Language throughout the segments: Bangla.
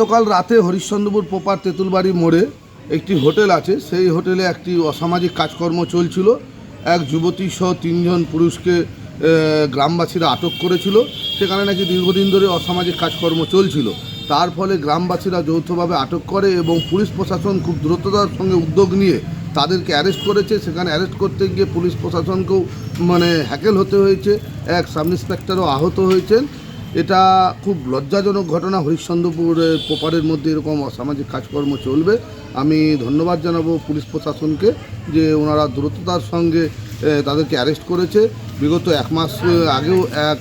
গতকাল রাতে হরিশ্চন্দ্রপুর পোপার তেঁতুলবাড়ি মোড়ে একটি হোটেল আছে। সেই হোটেলে একটি অসামাজিক কাজকর্ম চলছিল। এক যুবতী সহ তিনজন পুরুষকে গ্রামবাসীরা আটক করেছিল। সেখানে নাকি দীর্ঘদিন ধরে অসামাজিক কাজকর্ম চলছিল। তার ফলে গ্রামবাসীরা যৌথভাবে আটক করে এবং পুলিশ প্রশাসন খুব দ্রুততার সঙ্গে উদ্যোগ নিয়ে তাদেরকে অ্যারেস্ট করেছে। সেখানে অ্যারেস্ট করতে গিয়ে পুলিশ প্রশাসনকেও মানে হ্যাকেল হতে হয়েছে। এক সাব ইন্সপেক্টরও আহত হয়েছেন। এটা খুব লজ্জাজনক ঘটনা। হরিশ্চন্দ্রপুরের পোপারের মধ্যে এরকম অসামাজিক কাজকর্ম চলবে। আমি ধন্যবাদ জানাব পুলিশ প্রশাসনকে যে ওনারা দ্রুততার সঙ্গে তাদেরকে অ্যারেস্ট করেছে। বিগত এক মাস আগেও এক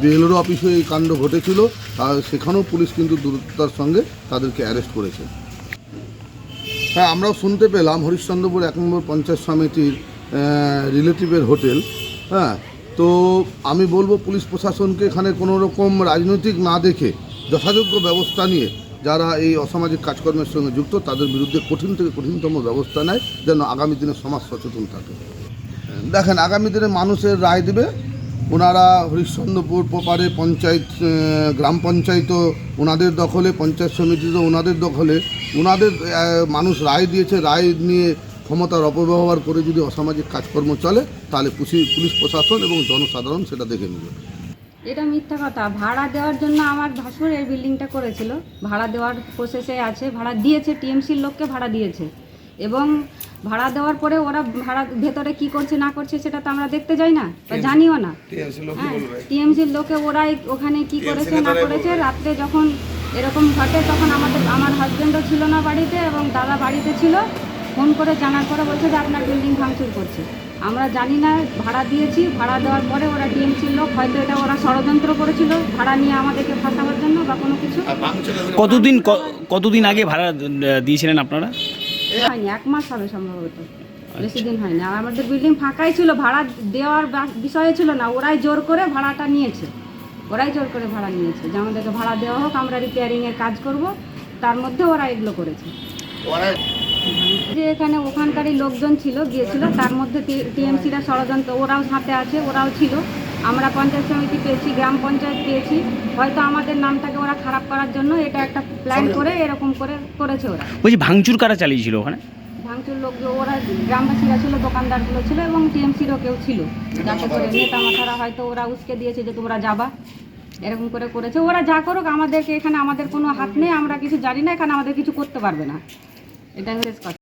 বিএলওর অফিসে এই কাণ্ড ঘটেছিল। আর সেখানেও পুলিশ কিন্তু দ্রুততার সঙ্গে তাদেরকে অ্যারেস্ট করেছে। হ্যাঁ আমরাও শুনতে পেলাম হরিশ্চন্দ্রপুর এক নম্বর পঞ্চায়েত সমিতির রিলেটিভের হোটেল। হ্যাঁ তো আমি বলব পুলিশ প্রশাসনকে এখানে কোনো রকম রাজনৈতিক না দেখে যথাযোগ্য ব্যবস্থা নিয়ে যারা এই অসামাজিক কাজকর্মের সঙ্গে যুক্ত, তাদের বিরুদ্ধে কঠিন থেকে কঠিনতম ব্যবস্থা নেয় যেন আগামী দিনে সমাজ সচেতন থাকে। দেখেন, আগামী দিনে মানুষের রায় দেবে। ওনারা হরিশ্চন্দ্রপুর পোপারে পঞ্চায়েত গ্রাম পঞ্চায়েতও ওনাদের দখলে, পঞ্চায়েত সমিতিও ওনাদের দখলে। ওনাদের মানুষ রায় দিয়েছে, রায় নিয়ে ক্ষমতার অপব্যবহার করে যদি অসামাজিক কাজকর্ম চলে তাহলে পুলিশ পুলিশ প্রশাসন এবং জনসাধারণ সেটা দেখে নেবে। এটা মিথ্যা কথা। ভাড়া দেওয়ার জন্য আমার ভাসুর এই বিল্ডিংটা করেছিল। ভাড়া দেওয়ার প্রসেসে আছে। ভাড়া দিয়েছে টিএমসির লোককে ভাড়া দিয়েছে। এবং ভাড়া দেওয়ার পরে ওরা ভাড়া ভেতরে কি করছে না করছে সেটা তো আমরা দেখতে যাই না বা জানিও না। হ্যাঁ টিএমসির লোকে ওরাই ওখানে কি করেছে না করেছে রাত্রে যখন এরকম ঘটে তখন আমাদের আমার হাজব্যান্ডও ছিল না বাড়িতে এবং দাদা বাড়িতে ছিল। ফোন করে জানার পরে বলছে যে আপনার বিল্ডিং ভাঙচুর করছে। আমরা জানি না ভাড়া দিয়েছি ভাড়া দেওয়ার পরে ওরা টিএমসির লোক হয়তো এটা ওরা ষড়যন্ত্র করেছিল ভাড়া নিয়ে আমাদেরকে ফাঁসাবার জন্য বা কোনো কিছু। কতদিন কতদিন আগে ভাড়া দিয়েছিলেন আপনারা? হয়নি এক মাস হবে সম্ভবত। বেশি দিন হয়নি। আর আমাদের বিল্ডিং ফাঁকাই ছিল ভাড়া দেওয়ার বিষয়ে ছিল না ওরাই জোর করে ভাড়াটা নিয়েছে। ওরাই জোর করে ভাড়া নিয়েছে যে আমাদেরকে ভাড়া দেওয়া হোক আমরা রিপেয়ারিংয়ের কাজ করব তার মধ্যে ওরা এগুলো করেছে। যে এখানে ওখানকারই লোকজন ছিল গিয়েছিল। তার মধ্যে টিএমসিরা ষড়যন্ত্র ওরাও হাতে আছে ওরাও ছিল। আমরা পঞ্চায়েত সমিতি পেয়েছি গ্রাম পঞ্চায়েত পেয়েছি। হয়তো আমাদের নামটাকে ওরা খারাপ করার জন্য এটা একটা প্ল্যান করে এরকম করে করেছে ওরা। বলছি ভাঙচুর কারা চালিয়েছিল ওখানে? ভাঙচুর লোক ওরা গ্রামবাসীরা ছিল দোকানদারগুলো ছিল এবং টিএমসিরও কেউ ছিল। যাতে করে নেতা মাথারা হয়তো ওরা উস্কে দিয়েছে যে তোমরা যাবা। এরকম করে করেছে। ওরা যা করুক আমাদেরকে এখানে আমাদের কোনো হাত নেই আমরা কিছু জানি না এখানে আমাদের কিছু করতে পারবে না। え、大丈夫ですか？